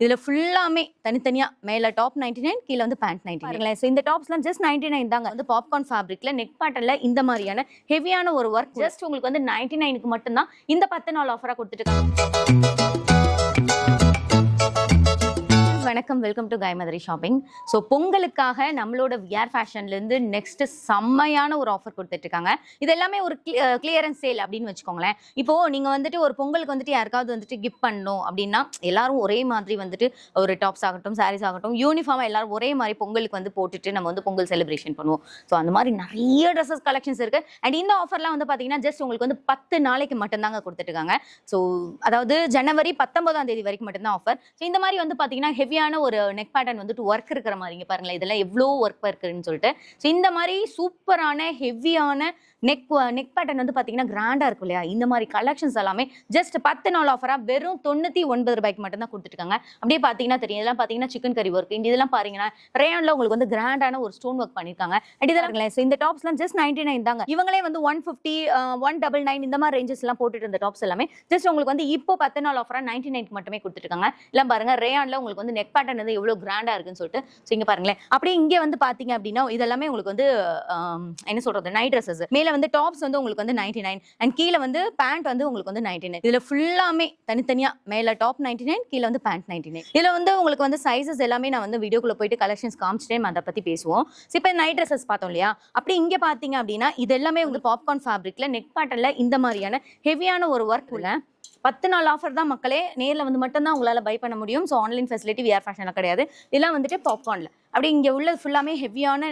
இதில் ஃபுல்லாமே தனித்தனியாக மேலே டாப் நைன்டி நைன் கீழே வந்து பேண்ட் நைன்டி நைன் ஸோ இந்த டாப்ஸ்லாம் ஜஸ்ட் நைன்டி நைன் தாங்க. வந்து பாப்கார்ன் ஃபேப்ரிக்ல நெக் பேட்டர்ல இந்த மாதிரியான ஹெவியான ஒரு ஒர்க் ஜஸ்ட் உங்களுக்கு வந்து நைன்டி நைனுக்கு மட்டும்தான் இந்த பத்து நாள் ஆஃபராக கொடுத்துட்டு இருக்காங்க. வணக்கம் வெல்கம் டு காய்மதுரை ஷாப்பிங் ஸோ பொங்கலுக்காக நம்மளோட வியர் ஃபேஷன்லேருந்து நெக்ஸ்ட் செம்மையான ஒரு ஆஃபர் கொடுத்துட்ருக்காங்க. இது எல்லாமே ஒரு கிளியரன்ஸ் சேல் அப்படின்னு வச்சுக்கோங்களேன். இப்போ நீங்கள் வந்துட்டு ஒரு பொங்கலுக்கு வந்துட்டு யாருக்காவது வந்துட்டு கிஃப்ட் பண்ணணும் அப்படின்னா எல்லாரும் ஒரே மாதிரி வந்துட்டு ஒரு டாப்ஸ் ஆகட்டும் சாரீஸ் ஆகட்டும் யூனிஃபார்மாக எல்லாரும் ஒரே மாதிரி பொங்கலுக்கு வந்து போட்டுட்டு நம்ம வந்து பொங்கல் செலிப்ரேஷன் பண்ணுவோம். ஸோ அந்த மாதிரி நிறைய ட்ரெஸ்ஸஸ் கலெக்ஷன்ஸ் இருக்குது அண்ட் இந்த ஆஃபர்லாம் வந்து பார்த்தீங்கன்னா ஜஸ்ட் உங்களுக்கு வந்து பத்து நாளைக்கு மட்டும்தாங்க கொடுத்துட்ருக்காங்க. ஸோ அதாவது ஜனவரி பத்தொன்பதாம் தேதி வரைக்கும் மட்டும்தான் ஆஃபர் ஸோ இந்த மாதிரி வந்து பார்த்தீங்கன்னா ஹெவியான ஒரு நெக் பேட்டர்ன் வந்துட்டு ஒர்க் இருக்கிற மாதிரிங்க பாருங்களேன். இதெல்லாம் எவ்வளோ ஒர்க் இருக்குன்னு சொல்லிட்டு. ஸோ இந்த மாதிரி சூப்பரான ஹெவியான நெக் நெக் பேட்டர்ன் வந்து பார்த்தீங்கன்னா கிராண்டாக இருக்கும் இல்லையா? இந்த மாதிரி கலெக்ஷன்ஸ் எல்லாமே ஜஸ்ட் பத்து நாள் ஆஃபராக வெறும் தொண்ணூற்றி ஒன்பது ரூபாய்க்கு மட்டும் தான் கொடுத்துருக்காங்க அப்படியே பார்த்தீங்கன்னா தெரியும். இதெல்லாம் பார்த்தீங்கன்னா சிக்கன் கறி ஒர்க் இந்த இதெல்லாம் பாருங்கன்னா ரேயனில் உங்களுக்கு வந்து கிராண்டான ஒரு ஸ்டோன் ஒர்க் பண்ணியிருக்காங்க அண்ட் இதெல்லாம் ஸோ இந்த டாப்ஸ்லாம் ஜஸ்ட் நைன்டி நைன் தாங்க. இவங்களே வந்து one fifty one double nine இந்த மாதிரி ரேஞ்சஸ் எல்லாம் போட்டுட்டு இருந்த டாப்ஸ் எல்லாமே ஜஸ்ட் உங்களுக்கு வந்து இப்போ பத்து நாள் ஆஃபராக நைன்டி நைன் மட்டுமே கொடுத்துருக்காங்க எல்லாம் பாருங்க. ரேயான்ல உங்களுக்கு வந்து நெக் பேட்டர்ன் வந்து எவ்வளோ கிராண்டாக இருக்குன்னு சொல்லிட்டு. ஸோ இங்கே பாருங்களேன். அப்படியே இங்கே வந்து பார்த்தீங்க அப்படின்னா இதெல்லாமே உங்களுக்கு வந்து um, என்ன சொல்றது? நைட் ட்ரெஸ்ஸஸ் மேல வந்து டாப்ஸ் வந்து உங்களுக்கு வந்து நைன்டி நைன் அண்ட் கீழே வந்து பேண்ட் வந்து உங்களுக்கு வந்து நைன்டி நைன் இதில் ஃபுல்லாமே தனித்தனியாக மேலே டாப் நைன்டி நைன் கீழே வந்து பேண்ட் நைன்டி நைன் இதில் வந்து உங்களுக்கு வந்து சைஸஸ் எல்லாமே நான் வந்து வீடியோக்குள்ளே போயிட்டு கலெக்ஷன்ஸ் காமிச்சிட்டே அதை பற்றி பேசுவோம். ஸோ இப்போ நைட் ட்ரெஸ்ஸஸ் பார்த்தோம் இல்லையா? அப்படி இங்கே பார்த்தீங்க அப்படின்னா இது எல்லாமே வந்து பாப்கார்ன் ஃபேப்ரிக்கில் நெக் பாட்டில் இந்த மாதிரியான ஹெவியான ஒரு ஒர்க் உள்ள பத்து நாள் ஆஃபர் தான் மக்களே நேரில் வந்து மட்டும்தான் உங்களால் பை பண்ண முடியும். ஸோ ஆன்லைன் ஃபெசிலிட்டி விஆர் ஃபேஷனில் கிடையாது. இதெல்லாம் வந்துட்டு பாப்கார்னில் அப்படி இங்கே உள்ள ஃபுல்லாமே ஹெவியான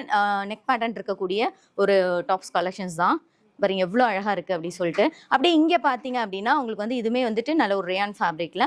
நெக் பேட்டர்ன் இருக்கக்கூடிய ஒரு டாப்ஸ் கலெக்ஷன்ஸ் தான். பாருங்க எவ்வளோ அழகாக இருக்குது அப்படின்னு சொல்லிட்டு. அப்படியே இங்கே பார்த்தீங்க அப்படின்னா உங்களுக்கு வந்து இதுவுமே வந்துட்டு நல்ல ஒரு ரேயான் ஃபேப்ரிக்கில்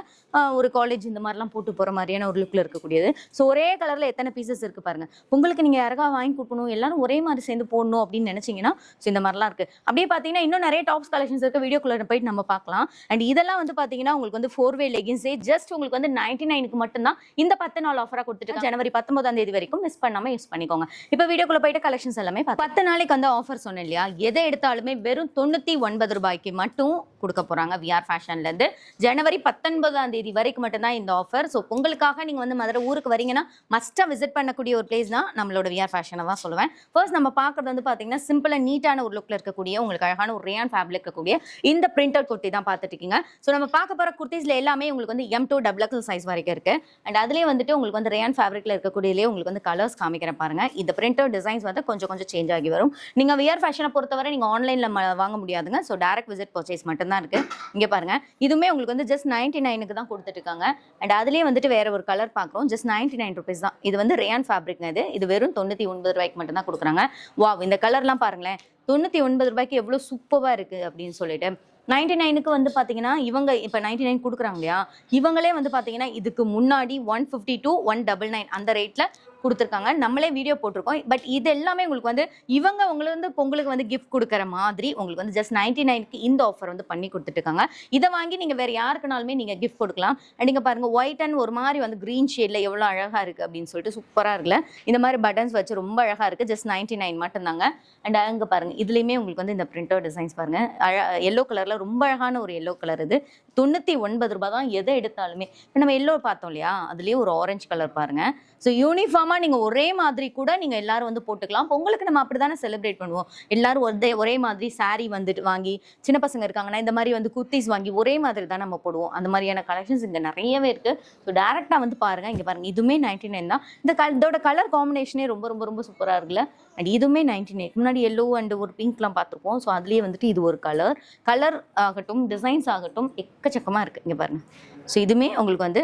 ஒரு காலேஜ் இந்த மாதிரிலாம் போட்டு போகிற மாதிரியான ஒரு லுக்கில் இருக்கக்கூடியது. ஸோ ஒரே கலரில் எத்தனை பீசஸ் இருக்குது பாருங்க. உங்களுக்கு நீங்கள் யாருக்காக வாங்கி கொடுக்கணும் எல்லாரும் ஒரே மாதிரி சேர்ந்து போடணும் அப்படின்னு நினச்சிங்கன்னா ஸோ இந்த மாதிரிலாம் இருக்குது அப்படியே பார்த்தீங்கன்னா இன்னும் நிறைய டாப்ஸ் கலெக்ஷன்ஸ் இருக்குது வீடியோக்குள்ளே போயிட்டு நம்ம பார்க்கலாம். அண்ட் இதெல்லாம் வந்து பார்த்தீங்கன்னா உங்களுக்கு வந்து ஃபோர் வே லெகின்ஸே ஜஸ்ட் உங்களுக்கு வந்து நைன்டி நைனுக்கு மட்டும்தான். இந்த பத்து நாள் ஆஃபராக கொடுத்துட்டு ஜனவரி பத்தொன்பதாம் தேதி வரைக்கும் மிஸ் பண்ணாமல் யூஸ் பண்ணிக்கோங்க. இப்போ வீடியோக்குள்ள போயிட்டு கலெக்ஷன்ஸ் எல்லாமே பத்து நாளைக்கு வந்து ஆஃபர் சொன்னேன் இல்லையா? எதை எடுத்தாலும் வெறும் தொண்ணூற்றி ஒன்பது ரூபாய்க்கு மட்டும் கொடுக்க போகிறாங்க விஆர் ஃபேஷன்லேருந்து ஜனவரி பத்தொன்பதாம் தேதி வரைக்கும் மட்டும்தான் இந்த ஆஃபர் ஸோ உங்களுக்காக நீங்கள் வந்து மதுரை ஊருக்கு வரீங்கன்னா மஸ்ட்டாக விசிட் பண்ணக்கூடிய ஒரு பிளேஸ் தான் நம்மளோட விஆர் ஃபேஷனை தான் சொல்லுவேன். ஃபர்ஸ்ட் நம்ம பார்க்குறது வந்து பார்த்தீங்கன்னா சிம்பிளாக நீட்டான ஒரு லுக்கில் இருக்கக்கூடிய உங்களுக்கு அழகான ஒரு ரேயான் ஃபேப்ரிக் இருக்கக்கூடிய இந்த பிரிண்டட் குர்த்தி தான் பார்த்துட்டு இருக்கீங்க. ஸோ நம்ம பார்க்க போகிற குர்த்திஸ்ல எல்லாமே உங்களுக்கு வந்து M to double XL size வரைக்கும் இருக்கு. அண்ட் அதுலேயே வந்துட்டு உங்களுக்கு வந்து ரேயான் ஃபேப்ரிக்ல இருக்கக்கூடியதுலேயே உங்களுக்கு வந்து கலர்ஸ் காமிக்கிறேன் பாருங்க. இந்த பிரிண்டர் டிசைன்ஸ் வந்து கொஞ்சம் கொஞ்சம் சேஞ்ச் ஆகி வரும். நீங்க விஆர் ஃபேஷனை பொறுத்தவரை நீங்க ஆன்லைனில் வாங்க முடியாதுங்க. ஸோ டேரக்ட் விசிட் பர்ச்சேஸ் மட்டும்தான் இருக்குது இங்கே பாருங்கள் இதுவுமே உங்களுக்கு வந்து ஜஸ்ட் நைன்ட்டி நைனுக்கு தான் கொடுத்துட்ருக்காங்க அண்ட் அதுலேயே வந்துட்டு வேற ஒரு கலர் பார்க்குறோம் ஜஸ்ட் நைன்ட்டி நைன் ருபீஸ் தான். இது வந்து ரேயான் ஃபேப்ரிக்ங்க இது. இது வெறும் தொண்ணூற்றி ஒன்பது ரூபாய்க்கு மட்டும் தான் கொடுக்குறாங்க. வாவ் இந்த கலர்லாம் பாருங்களேன். தொண்ணூற்றி ஒன்பது ரூபாய்க்கு எவ்வளோ சூப்பராக இருக்குது அப்படின்னு சொல்லிட்டு. நைன்டி நைனுக்கு வந்து பார்த்தீங்கன்னா இவங்க இப்போ நைன்டி நைன் கொடுக்குறாங்க இல்லையா? இவங்களே வந்து பார்த்தீங்கன்னா இதுக்கு முன்னாடி one fifty to one double nine அந்த ரேட்டில் கொடுத்துருக்காங்க. நம்மளே வீடியோ போட்டிருக்கோம். பட் இது எல்லாமே உங்களுக்கு வந்து இவங்க உங்களுக்கு வந்து பொங்கலுக்கு வந்து கிஃப்ட் கொடுக்குற மாதிரி உங்களுக்கு வந்து ஜஸ்ட் நைன்டி நைனுக்கு இந்த ஆஃபர் வந்து பண்ணி கொடுத்துட்ருக்காங்க இதை வாங்கி நீங்கள் வேறு யாருக்குனாலுமே நீங்கள் கிஃப்ட் கொடுக்கலாம். அண்ட் இங்கே பாருங்கள் ஒயிட் அண்ட் ஒரு மாதிரி வந்து க்ரீன் ஷேடில் எவ்வளோ அழகாக இருக்குது அப்படின்னு சொல்லிட்டு சூப்பராக இருக்குல்ல? இந்த மாதிரி பட்டன்ஸ் வச்சு ரொம்ப அழகாக இருக்குது ஜஸ்ட் நைன்டி நைன் மட்டும்தாங்க. அண்ட் அங்கே பாருங்க இதுலேயுமே உங்களுக்கு வந்து இந்த பிரிண்டோ டிசைன்ஸ் பாருங்க. அழ எல்லோ கலரில் ரொம்ப அழகான ஒரு எல்லோ கலர் இது. தொண்ணூற்றி ஒன்பது ரூபாய் தான் எதை எடுத்தாலுமே. இப்போ நம்ம எல்லோ பார்த்தோம் இல்லையா? அதுலேயே ஒரு ஆரஞ்சு கலர் பாருங்க. ஸோ யூனிஃபார்மாக நீங்கள் ஒரே மாதிரி கூட நீங்கள் எல்லாரும் வந்து போட்டுக்கலாம். பொங்கலுக்கு நம்ம அப்படி தானே செலிப்ரேட் பண்ணுவோம்? எல்லாரும் ஒரே ஒரே மாதிரி saree வந்துட்டு வாங்கி சின்ன பசங்க இருக்காங்கன்னா இந்த மாதிரி வந்து குர்த்திஸ் வாங்கி ஒரே மாதிரி தான் நம்ம போடுவோம். அந்த மாதிரியான கலெக்ஷன்ஸ் இங்கே நிறையவே இருக்குது ஸோ டேரெக்டாக வந்து பாருங்கள் இங்கே பாருங்கள் இதுவுமே நைன்டி நைன் தான். இந்த க இதோட கலர் காம்பினேஷனே ரொம்ப ரொம்ப ரொம்ப சூப்பராக இருக்குல்ல? அண்ட் இதுவுமே நைன்டி நைன் முன்னாடி எல்லோ அண்ட் ஒரு பிங்க்லாம் பார்த்துருப்போம். ஸோ அதுலேயே வந்துட்டு இது ஒரு கலர் கலர் ஆகட்டும் டிசைன்ஸ் ஆகட்டும் எக்கச்சக்கமாக இருக்குது இங்கே பாருங்கள் ஸோ இதுவுமே உங்களுக்கு வந்து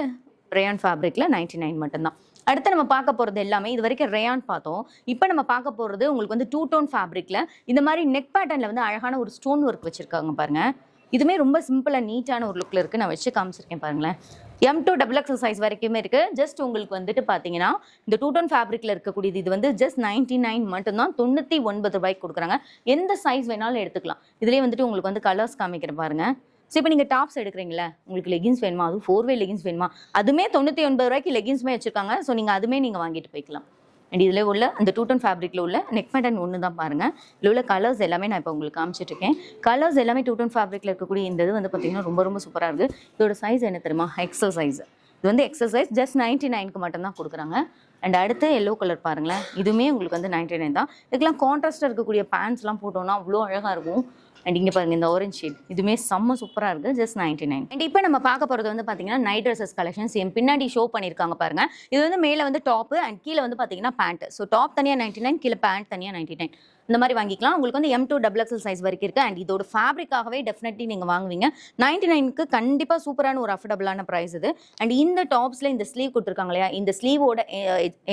ரேயான் ஃபேப்ரிக்கில் நைன்டி நைன் மட்டும்தான். அடுத்து நம்ம பார்க்க போகிறது எல்லாமே இது வரைக்கும் ரேயான் பார்த்தோம். இப்போ நம்ம பார்க்க போகிறது உங்களுக்கு வந்து டூ டோன் ஃபேப்ரிக்கில் இந்த மாதிரி நெக் பேட்டர்னில் வந்து அழகான ஒரு ஸ்டோன் ஒர்க் வச்சுருக்காங்க பாருங்க. இதுவுமே ரொம்ப சிம்பிளாக நீட்டான ஒரு லுக்கில் இருக்குது நான் வச்சு காமிச்சிருக்கேன் பாருங்களேன். M to double XL size வரைக்குமே இருக்குது ஜஸ்ட் உங்களுக்கு வந்துட்டு பார்த்தீங்கன்னா இந்த டூ டோன் ஃபேப்ரிக்கில் இருக்கக்கூடியது இது வந்து ஜஸ்ட் நைன்டி நைன் மட்டும்தான். தொண்ணூற்றி ஒன்பது ரூபாய்க்கு கொடுக்குறாங்க. எந்த சைஸ் வேணாலும் எடுத்துக்கலாம். இதுலேயே வந்துட்டு உங்களுக்கு வந்து கலர்ஸ் காமிக்கிறேன் பாருங்க. ஸோ இப்போ நீங்கள் டாப்ஸ் எடுக்கிறீங்களே உங்களுக்கு லெகின்ஸ் வேணுமா? அதுவும் ஃபோர் வே லெகின்ஸ் வேணுமா? அதுமே தொண்ணூற்றி ஒன்பது ரூபாய்க்கு லெகின்ஸுமே வச்சிருக்காங்க. ஸோ நீங்கள் அதுமே நீங்கள் வாங்கிட்டு போய்க்கலாம். அண்ட் இதில் உள்ள அந்த டூ டோன் ஃபேப்ரிக்கில் உள்ள நெக் பேட்டன் ஒன்று தான் பாருங்கள் இதில் உள்ள கலர்ஸ் எல்லாமே நான் இப்போ உங்களுக்கு காமிச்சிட்ருக்கேன் கலர்ஸ் எல்லாமே டூ டோன் ஃபேப்ரிக்கில் இருக்கக்கூடிய இந்த இது வந்து பார்த்தீங்கன்னா ரொம்ப ரொம்ப சூப்பராக இருக்குது இதோட சைஸ் என்ன தெரியுமா? எக்ஸல் சைஸ் இது வந்து எக்ஸசைஸ் ஜஸ்ட் நைன்டி நைனுக்கு மட்டும்தான் கொடுக்குறாங்க. அண்ட் அடுத்து எல்லோ கலர் பாருங்களேன். இதுவுமே உங்களுக்கு வந்து நைன்டி நைன் தான். இதுக்கெல்லாம் கான்ட்ராஸ்ட்டாக இருக்கக்கூடிய பேண்ட்ஸ்லாம் போட்டோம்னா அவ்வளோ அழகாக இருக்கும். அண்ட் இங்கே பாருங்க இந்த ஆரஞ்ச் ஷேட் இதுவுமே செம்ம சூப்பராக இருக்குது ஜஸ்ட் நைன்ட்டி நைன் அண்ட் இப்போ நம்ம பார்க்க போகிறது வந்து பார்த்தீங்கன்னா நைட் ட்ரெஸஸ் கலெக்ஷன்ஸ் என் பின்னாடி ஷோ பண்ணியிருக்காங்க பாருங்க. இது வந்து மேலே வந்து டாப்பு அண்ட் கீழே வந்து பார்த்தீங்கன்னா பேண்ட் ஸோ டாப் தனியாக நைன்டி நைன் கீழே பேண்ட் தனியாக நைன்ட்டி நைன் இந்த மாதிரி வாங்கிக்கலாம். உங்களுக்கு வந்து M to double XL size வரைக்கும் இருக்குது அண்ட் இதோட ஃபேப்ரிக்காகவே டெஃபினெட்லி நீங்கள் வாங்குவீங்க. நைன்டி நைனுக்கு கண்டிப்பாக சூப்பரான ஒரு அஃபர்டபுளான ப்ரைஸ் இது. அண்ட் இந்த டாப்ஸில் இந்த ஸ்லீவ் கொடுத்துருக்காங்க இல்லையா? இந்த ஸ்லீவோட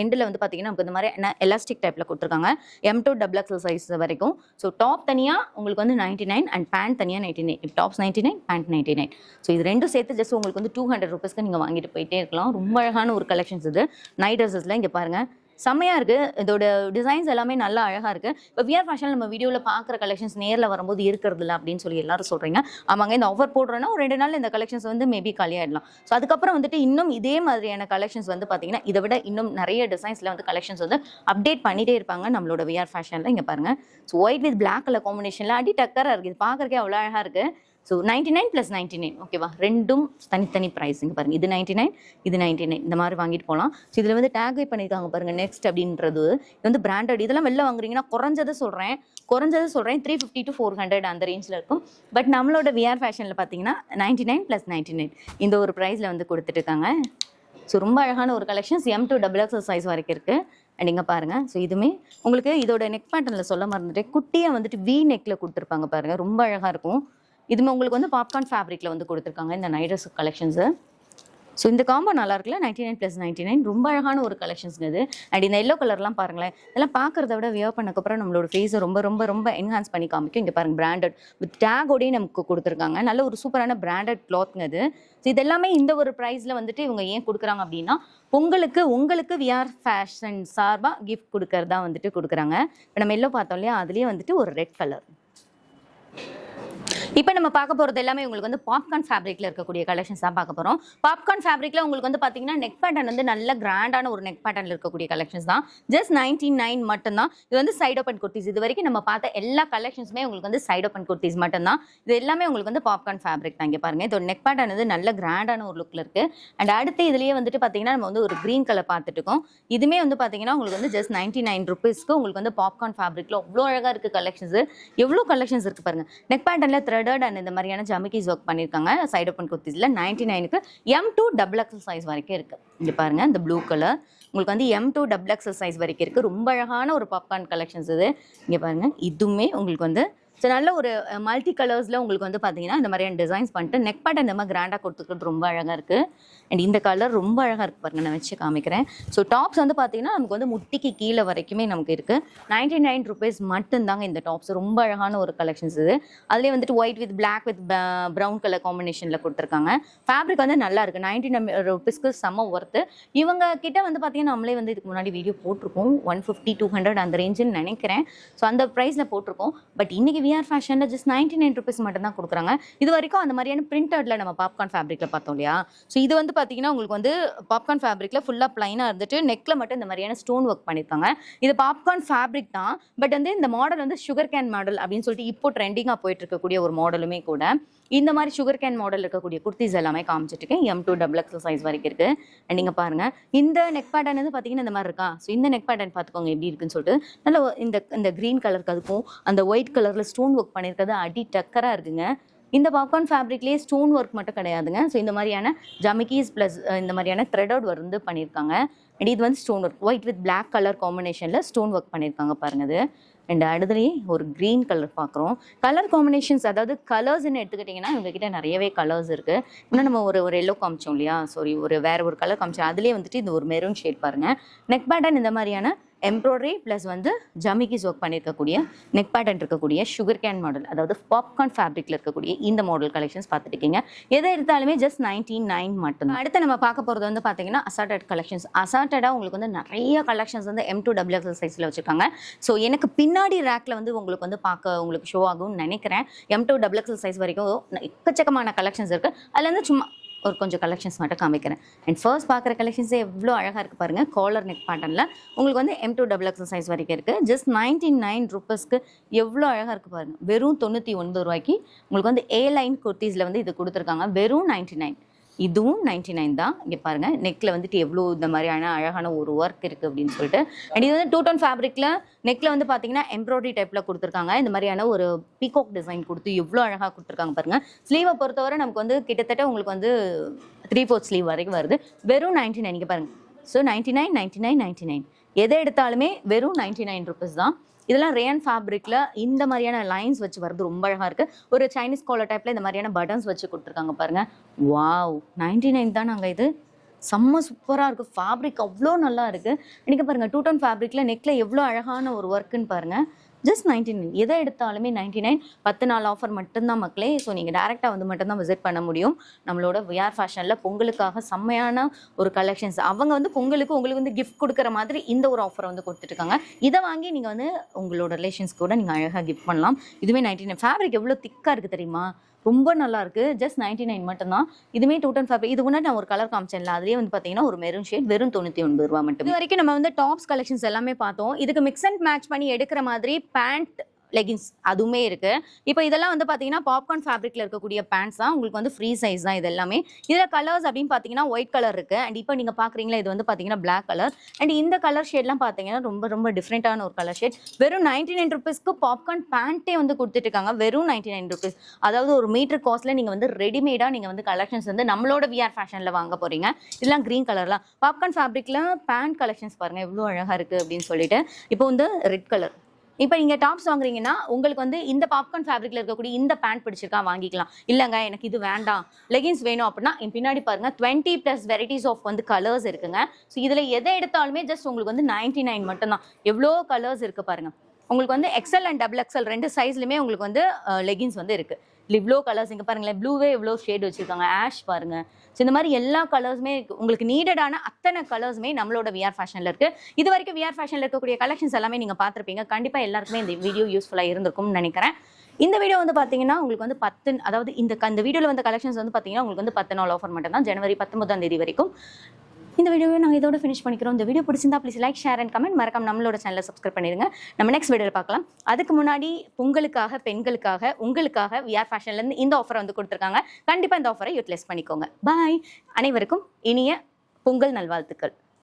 எண்டில் வந்து பார்த்தீங்கன்னா நமக்கு இந்த மாதிரி எலாஸ்டிக் டைப்பில் கொடுத்துருக்காங்க. M to double XL size வரைக்கும். ஸோ டாப் தனியாக உங்களுக்கு வந்து நைன்டி நைன் அண்ட் பேண்ட் தனியாக ninety nine tops ninety nine pant ninety nine so இது ரெண்டும் சேர்த்து ஜஸ்ட் உங்களுக்கு வந்து டூ ஹண்ட்ரட் ருபீஸ்க்கு நீங்கள் வாங்கிட்டு போயிட்டே இருக்கலாம். ரொம்ப அழகான ஒரு கலெக்ஷன்ஸ் இது. நைட் ட்ரெஸ்ஸஸில் இங்கே பாருங்கள் செம்மையாக இருக்குது இதோட டிசைன்ஸ் எல்லாமே நல்லா அழகாக இருக்குது இப்போ விஆர் ஃபேஷன் நம்ம வீடியோவில் பார்க்குற கலெக்ஷன்ஸ் நேரில் வரும்போது இருக்கிறது இல்லை அப்படின்னு சொல்லி எல்லாரும் சொல்கிறீங்க ஆமாங்க இந்த ஆஃபர் போடுறோன்னா ஒரு ரெண்டு நாள் இந்த கலெக்ஷன்ஸ் வந்து மேபி காலியாகிடலாம் ஸோ அதுக்கப்புறம் வந்துட்டு இன்னும் இதே மாதிரியான கலெக்ஷன்ஸ் வந்து பார்த்தீங்கன்னா இதை விட இன்னும் நிறைய டிசைன்ஸில் வந்து கலெக்ஷன்ஸ் வந்து அப்டேட் பண்ணிகிட்டே இருப்பாங்க நம்மளோட விஆர் ஃபேஷனில் இங்கே பாருங்கள் so white with black colour காம்பினேஷனில் அடி டக்கராக இருக்குது இது பார்க்குறக்கே அவ்வளோ அழகாக இருக்குது so ninety nine plus ninety nine ஓகேவா ரெண்டும் தனித்தனி ப்ரைஸ் இங்கே பாருங்கள் இது நைன்டி நைன் இது நைன்டி நைன் இந்த மாதிரி வாங்கிட்டு போகலாம் ஸோ இதில் வந்து டேக் பண்ணியிருக்காங்க பாருங்கள் நெக்ஸ்ட் அப்படின்றது இது வந்து பிராண்டட் இதெல்லாம் வெளில வாங்குறீங்கன்னா குறைஞ்சதை சொல்கிறேன் குறைஞ்சதை சொல்கிறேன் three fifty to four hundred அந்த ரேஞ்சில் இருக்கும். பட் நம்மளோட விஆர் ஃபேஷனில் பார்த்தீங்கன்னா ninety nine plus ninety nine இந்த ஒரு ப்ரைஸில் வந்து கொடுத்துட்ருக்காங்க ஸோ ரொம்ப அழகான ஒரு collections M to double XL size வரைக்கும் இருக்குது அண்ட் இங்கே பாருங்கள் ஸோ இதுவுமே உங்களுக்கு இதோட நெக் பேட்டர்னில் சொல்ல மறந்துட்டு குட்டியாக வந்துட்டு வி நெக்கில் கொடுத்துருப்பாங்க பாருங்கள் ரொம்ப அழகாக இருக்கும். இதுமே உங்களுக்கு வந்து பாப்கார்ன் ஃபேப்ரிக்கில் வந்து கொடுத்துருக்காங்க இந்த நைட்ரஸ் கலெக்ஷன்ஸு ஸோ இந்த காம்போ நல்லா இருக்குல்ல? Ninety nine plus ninety nine ரொம்ப அழகான ஒரு கலெக்ஷன்ஸ்ங்க இது. அண்ட் இந்த எல்லோ கலர்லாம் பாருங்களேன். இதெல்லாம் பார்க்குறத விட வியர் பண்ணக்கப்புறம் நம்மளோட ஃபேஸை ரொம்ப ரொம்ப ரொம்ப என்ஹான்ஸ் பண்ணி காமிக்கும். இங்கே பாருங்க பிராண்டட் வித் டேகோடையும் நமக்கு கொடுத்துருக்காங்க. நல்ல ஒரு சூப்பரான பிராண்டட் கிளாத்ங்க இது. ஸோ இது எல்லாமே இந்த ஒரு ப்ரைஸில் வந்துட்டு இவங்க ஏன் கொடுக்குறாங்க அப்படின்னா உங்களுக்கு உங்களுக்கு விஆர் ஃபேஷன் சார்பாக கிஃப்ட் கொடுக்கறதா வந்துட்டு கொடுக்குறாங்க. இப்போ நம்ம எல்லோ பார்த்தோம் இல்லையா? அதுலேயே வந்துட்டு ஒரு ரெட் கலர் இப்போ நம்ம பார்க்க போகிறது எல்லாமே உங்களுக்கு வந்து பாப்கார்ன் ஃபேப்ரிக்கில் இருக்கக்கூடிய கலெக்ஷன்ஸ் தான் பார்க்க போகிறோம் பாப்கார்ன் ஃபேப்ரிக்கில் உங்களுக்கு வந்து பார்த்தீங்கன்னா நெக் பேட்டர்ன் வந்து நல்ல கிராண்டான ஒரு நெக் பேட்டர்னில் இருக்கக்கூடிய கலெக்ஷன்ஸ் தான். ஜஸ்ட் நைன்டி நைன் மட்டும்தான். இது வந்து சைட் ஓப்பன் குர்த்திஸ் இது வரைக்கும் நம்ம பார்த்த எல்லா கலெக்ஷன்ஸுமே உங்களுக்கு வந்து சைட் ஓப்பன் குர்த்திஸ் மட்டும்தான். இது எல்லாமே உங்களுக்கு வந்து பாப்கார்ன் ஃபேப்ரிக் தான் இங்கே பாருங்க. இதோட நெக் பேட்டர்ன் வந்து நல்ல கிராண்டான ஒரு லுக்கில் இருக்குது அண்ட் அடுத்து இதுலேயே வந்துட்டு பார்த்தீங்கன்னா நம்ம வந்து ஒரு க்ரீன் கலர் பார்த்துட்டு இருக்கோம். இதுமே வந்து பார்த்தீங்கன்னா உங்களுக்கு வந்து ஜஸ்ட் நைன்டி நைன் ருபீஸ்க்கு உங்களுக்கு வந்து பாப்கார்ன் ஃபேப்ரிக்கில் அவ்வளோ அழகாக இருக்குது கலெக்ஷன்ஸ் எவ்வளோ கலெக்ஷன்ஸ் இருக்குது பாருங்க. நெக் பேட்டர்னில் த்ரெடட் அண்ட் இந்த மாதிரியான ஜமிக்கிஸ் ஒர்க் பண்ணியிருக்காங்க சைட் ஓப்பன் குர்த்திஸில் நைன்டி நைனுக்கு M to double XL size வரைக்கும் இருக்குது இங்கே பாருங்க இந்த ப்ளூ கலர் உங்களுக்கு வந்து M to double XL size வரைக்கும் இருக்குது ரொம்ப அழகான ஒரு பாப்கார்ன் கலெக்ஷன்ஸ் இது. இங்கே பாருங்க இதுவுமே உங்களுக்கு வந்து ஸோ நல்ல ஒரு மல்டி கலர்ஸில் உங்களுக்கு வந்து பார்த்தீங்கன்னா இந்த மாதிரியான டிசைன்ஸ் பண்ணிட்டு நெக் பேட் இந்த மாதிரி கிராண்டாக கொடுத்துக்கிறது ரொம்ப அழகாக இருக்குது அண்ட் இந்த கலர் ரொம்ப அழகாக இருக்குது பாருங்க நான் வச்சு காமிக்கிறேன். ஸோ டாப்ஸ் வந்து பார்த்தீங்கன்னா நமக்கு வந்து முட்டிக்கு கீழே வரைக்குமே நமக்கு இருக்குது நைன்டி நைன் ருபீஸ் மட்டும்தாங்க இந்த டாப்ஸ் ரொம்ப அழகான ஒரு கலெக்ஷன்ஸ் இது. அதுலேயே வந்துட்டு white with black with brown colour காம்பினேஷனில் கொடுத்துருக்காங்க. ஃபேப்ரிக் வந்து நல்லா இருக்குது நைன்டி நைன் ருபீஸ்க்கு செம்ம ஒர்த்து இவங்க கிட்ட வந்து பார்த்தீங்கன்னா நம்மளே வந்து இதுக்கு முன்னாடி வீடியோ போட்டிருக்கோம் ஒன் ஃபிஃப்டி டூ ஹண்ட்ரட் அந்த ரேஞ்சுன்னு நினைக்கிறேன். ஸோ அந்த ப்ரைஸில் போட்டிருக்கோம் பட் இன்னைக்கு பிஆர் ஃபேஷனில் ஜஸ்ட் நைன்டி நைன் ருபீஸ் மட்டும் தான் கொடுக்குறாங்க. இது வரைக்கும் அந்த மாதிரியான பிரிண்டட்ல நம்ம பாப்கார்ன் ஃபேப்ரிக்கில் பார்த்தோம் இல்லையா? ஸோ இது வந்து பார்த்தீங்கன்னா உங்களுக்கு வந்து பாப்கார்ன் ஃபேப்ரிக்கில் ஃபுல்லாக ப்ளைனாக இருந்துட்டு நெக்கில் மட்டும் இந்த மாதிரியான ஸ்டோன் ஒர்க் பண்ணியிருக்காங்க. இது பாப்கார்ன் ஃபேப்ரிக் தான். பட் வந்து இந்த மாடல் வந்து சுகர் கேன் மாடல் அப்படின்னு சொல்லிட்டு இப்போ ட்ரெண்டிங்காக போயிட்டு இருக்கக்கூடிய ஒரு மாடலுமே கூட இந்த மாதிரி சுகர் கேன் மாடல் இருக்கக்கூடிய குர்த்திஸ் எல்லாமே காமிச்சிட்டு இருக்கேன் M to double XL size வரைக்கும் இருக்கு. நீங்க பாருங்க இந்த நெக் பேட்டர்ன் வந்து பார்த்தீங்கன்னா இந்த மாதிரி இருக்கா? ஸோ இந்த நெக் பேட்டர்ன் பார்த்துக்கோங்க எப்படி இருக்குன்னு சொல்லிட்டு. நல்ல இந்த இந்த க்ரீன் கலருக்கு அதுக்கும் அந்த ஒயிட் கலரில் ஸ்டோன் ஒர்க் பண்ணியிருக்கிறது அடி டக்கராக இருக்குங்க. இந்த பாப்கார்ன் ஃபேப்ரிக்லேயே ஸ்டோன் ஒர்க் மட்டும் கிடையாதுங்க. ஸோ இந்த மாதிரியான ஜமிக்கீஸ் ப்ளஸ் இந்த மாதிரியான த்ரெடட் வந்து பண்ணியிருக்காங்க அண்ட் இது வந்து stone work white with black colour காம்பினேஷனில் ஸ்டோன் ஒர்க் பண்ணியிருக்காங்க பாருங்க இது. அண்ட் அடுத்துலேயே ஒரு க்ரீன் கலர் பார்க்குறோம் கலர் காம்பினேஷன்ஸ் அதாவது கலர்ஸ்னு எடுத்துக்கிட்டிங்கன்னா எங்ககிட்ட நிறையவே கலர்ஸ் இருக்குது இன்னும் நம்ம ஒரு ஒரு எல்லோ காமிச்சோம் இல்லையா? சாரி ஒரு வேறு ஒரு கலர் காமிச்சோம். அதுலேயே வந்துட்டு இந்த ஒரு மெரூன் ஷேட் பாருங்கள் நெக் பேட்டர்ன் இந்த மாதிரியான எம்ப்ராய்டரி ப்ளஸ் வந்து ஜமிகிஸ் ஒர்க் பண்ணியிருக்கக்கூடிய நெக் பேட்டர்ன் இருக்கக்கூடிய சுகர் கேன் மாடல் அதாவது பாப்கார்ன் ஃபேப்ரிக்கில் இருக்கக்கூடிய இந்த மாடல் கலெக்ஷன்ஸ் பார்த்துருக்கீங்க. எதை எடுத்தாலுமே ஜஸ்ட் நைன்டீன் நைன் மட்டும் அடுத்து நம்ம பார்க்க போகிறது வந்து பார்த்தீங்கன்னா அசார்டட் கலெக்ஷன்ஸ் அசார்டடாக உங்களுக்கு வந்து நிறைய கலெக்ஷன்ஸ் வந்து எம் டூ டபுள் எக்ஸல் சைஸில் வச்சுருக்காங்க. ஸோ எனக்கு பின்னாடி ரேக்கில் வந்து உங்களுக்கு வந்து பார்க்க உங்களுக்கு ஷோ ஆகும்னு நினைக்கிறேன். M to double XL size வரைக்கும் எக்கச்சக்கமான கலெக்ஷன்ஸ் இருக்குது அதில் வந்து சும்மா ஒரு கொஞ்சம் கலெக்ஷன்ஸ் மட்டும் காமிக்கிறேன். அண்ட் ஃபர்ஸ்ட் பார்க்குற கலெக்ஷன்ஸே எவ்வளோ அழகாக இருக்குது பாருங்கள் காலர் நெக் பேட்டர்னில் உங்களுக்கு வந்து M to double XL size வரைக்கும் இருக்குது ஜஸ்ட் நைன்டி நைன் ருபீஸ்க்கு எவ்வளோ அழகாக இருக்குது பாருங்கள் வெறும் தொண்ணூற்றி ஒன்பது ரூபாய்க்கு உங்களுக்கு வந்து ஏ லைன் குர்த்தீஸில் வந்து இது கொடுத்துருக்காங்க. வெறும் நைன்டி நைன் இதுவும் நைன்டி நைன் தான். இங்கே பாருங்கள் நெக்கில் வந்துட்டு எவ்வளோ இந்த மாதிரியான அழகான ஒரு ஒர்க் இருக்குது அப்படின்னு சொல்லிட்டு. அண்ட் இது வந்து டூ டோன் ஃபேப்ரிக்கில் நெக்கில் வந்து பார்த்தீங்கன்னா எம்ப்ராய்டரி டைப்பில் கொடுத்துருக்காங்க. இந்த மாதிரியான ஒரு பீகாக் டிசைன் கொடுத்து எவ்வளோ அழகாக கொடுத்துருக்காங்க பாருங்கள் ஸ்லீவை பொறுத்தவரை நமக்கு வந்து கிட்டத்தட்ட உங்களுக்கு வந்து த்ரீ ஃபோர்த் ஸ்லீவ் வரைக்கும் வருது. வெறும் நைன்டி நைன் இங்கே பாருங்க. So ninety nine ninety nine ninety nine எதை எடுத்தாலுமே வெறும் நைன்டி நைன் ருபீஸ் தான். இதெல்லாம் ரேன் ஃபேப்ரிக்ல இந்த மாதிரியான லைன்ஸ் வச்சு வருது ரொம்ப அழகா இருக்கு. ஒரு சைனீஸ் காலர் டைப்ல இந்த மாதிரியான பட்டன்ஸ் வச்சு கொடுத்துருக்காங்க பாருங்க. வாவ் நைன்டி நைன் தான் நாங்கள் இது. செம்ம சூப்பராக இருக்குது ஃபேப்ரிக் அவ்வளோ நல்லா இருக்கு. இன்னைக்கு பாருங்க டூ டோன் ஃபேப்ரிக்ல நெக்ல எவ்வளோ அழகான ஒரு ஒர்க்குன்னு பாருங்க. ஜஸ்ட் நைன்டி நைன் எதை எடுத்தாலுமே நைன்டி நைன் பத்து நாள் ஆஃபர் மட்டும்தான் மக்களே. ஸோ நீங்கள் டேரெக்டாக வந்து மட்டும்தான் விசிட் பண்ண முடியும். நம்மளோட விஆர் ஃபேஷனில் பொங்கலுக்காக செம்மையான ஒரு கலெக்ஷன்ஸ் அவங்க வந்து பொங்கலுக்கு உங்களுக்கு வந்து கிஃப்ட் கொடுக்குற மாதிரி இந்த ஒரு ஆஃபரை வந்து கொடுத்துட்ருக்காங்க. இதை வாங்கி நீங்கள் வந்து உங்களோட ரிலேஷன்ஸ் கூட நீங்கள் அழகாக கிஃப்ட் பண்ணலாம். இதுவே நைன்டி நைன் ஃபேப்ரிக் எவ்வளோ திக்காக இருக்குது தெரியுமா? ரொம்ப நல்லா இருக்கு. ஜஸ்ட் நைன்டி நைன் மட்டும்தான். இதுமே டூ டென் ஃபைவ் இது முன்னாடி நான் ஒரு கலர் காமிச்சேன்ல அதுலேயே வந்து பார்த்தீங்கன்னா ஒரு மெரூன் ஷேட் வெறும் தொண்ணூற்றி ஒன்பது ரூபா மட்டும். இது வரைக்கும் நம்ம வந்து டாப்ஸ் கலெக்ஷன்ஸ் எல்லாமே பார்த்தோம். இதுக்கு மிக்ஸ் அண்ட் மேட்ச் பண்ணி எடுக்கிற மாதிரி பேண்ட் லெகின்ஸ் அதுவுமே இருக்கு. இப்போ இதெல்லாம் வந்து பார்த்தீங்கன்னா பாப்கார்ன் ஃபேப்ரிக்ல இருக்கக்கூடிய பேண்ட்ஸ் தான் உங்களுக்கு வந்து ஃப்ரீ சைஸ் தான் இது எல்லாமே இதில் கலர்ஸ் அப்படின்னு பார்த்தீங்கன்னா ஒயிட் கலர் இருக்கு. அண்ட் இப்போ நீங்கள் பார்க்குறீங்களா இது வந்து பார்த்தீங்கன்னா பிளாக் கலர் அண்ட் இந்த கலர் ஷேட்லாம் பார்த்தீங்கன்னா ரொம்ப ரொம்ப டிஃப்ரெண்ட்டான ஒரு கலர் ஷேட் வெறும் நைன்டி நைன் ருபீஸ்க்கு பாப்கார்ன் பேண்ட்டே வந்து கொடுத்துட்டு இருக்காங்க. வெறும் நைன்டி நைன் ருபீஸ் அதாவது ஒரு மீட்டர் காஸ்ட்ல நீங்கள் வந்து ரெடிமேடாக நீங்கள் வந்து கலெக்ஷன்ஸ் வந்து நம்மளோட விஆர் ஃபேஷனில் வாங்க போறீங்க. இதெல்லாம் க்ரீன் கலர்லாம் பாப்கார்ன் ஃபேப்ரிக்ல பேண்ட் கலெக்ஷன்ஸ் பாருங்க எவ்வளோ அழகாக இருக்குது அப்படின்னு சொல்லிட்டு. இப்போ வந்து ரெட் கலர் இப்போ நீங்கள் டாப்ஸ் வாங்குறீங்கன்னா உங்களுக்கு வந்து இந்த பாப்கார்ன் ஃபேப்ரிக்ல இருக்கக்கூடிய இந்த பேண்ட் பிடிச்சிருக்கா வாங்கிக்கலாம். இல்லைங்க எனக்கு இது வேண்டாம். லெகின்ஸ் வேணும் அப்படின்னா என் பின்னாடி பாருங்க டுவெண்ட்டி ப்ளஸ் வெரைட்டிஸ் ஆஃப் வந்து கலர்ஸ் இருக்குங்க. ஸோ இதில் எதை எடுத்தாலுமே ஜஸ்ட் உங்களுக்கு வந்து நைன்டி நைன் மட்டும்தான். எவ்வளோ கலர்ஸ் இருக்கு பாருங்க. உங்களுக்கு வந்து எக்ஸல் அண்ட் டபுள் எக்ஸல் ரெண்டு சைஸ்லையுமே உங்களுக்கு வந்து லெகின்ஸ் வந்து இருக்குது இவ்வளோ கலர்ஸ் இங்கே பாருங்களேன் ப்ளூவே இவ்வளோ ஷேட் வச்சுருக்காங்க. ஆஷ் பாருங்க. ஸோ இந்த மாதிரி எல்லா கலர்ஸுமே உங்களுக்கு நீடடான அத்தனை கலர்ஸுமே நம்மளோட விஆர் ஃபேஷனில் இருக்குது இது வரைக்கும் விஆர் ஃபேஷனில் இருக்கக்கூடிய கலெக்ஷன்ஸ் எல்லாமே நீங்கள் பார்த்துருப்பீங்க. கண்டிப்பாக எல்லாருக்குமே இந்த வீடியோ யூஸ்ஃபுல்லாக இருந்திருக்கும்னு நினைக்கிறேன். இந்த வீடியோ வந்து பார்த்தீங்கன்னா உங்களுக்கு வந்து பத்து அதாவது இந்த இந்த வீடியோவில் வந்த கலெக்ஷன்ஸ் வந்து பார்த்தீங்கன்னா உங்களுக்கு வந்து பத்து நாள் ஆஃபர் மட்டும் தான் ஜனவரி பத்தொன்பதாம் தேதி வரைக்கும். இந்த வீடியோவை நாங்கள் இதோட ஃபினிஷ் பண்ணிக்கிறோம். இந்த வீடியோ பிடிச்சிருந்தா please like share and comment மறக்காம நம்மளோட சேனலை சப்ஸ்கிரைப் பண்ணிடுங்க. நம்ம நெக்ஸ்ட் வீடியோவில் பார்க்கலாம். அதுக்கு முன்னாடி பொங்கலுக்காக பெண்களுக்காக உங்களுக்காக விஆர் ஃபேஷன்லேருந்து இந்த ஆஃபரை வந்து கொடுத்துருக்காங்க. கண்டிப்பாக இந்த ஆஃபரை யூட்டிலைஸ் பண்ணிக்கோங்க. பாய் அனைவருக்கும் இனிய பொங்கல் நல்வாழ்த்துக்கள்.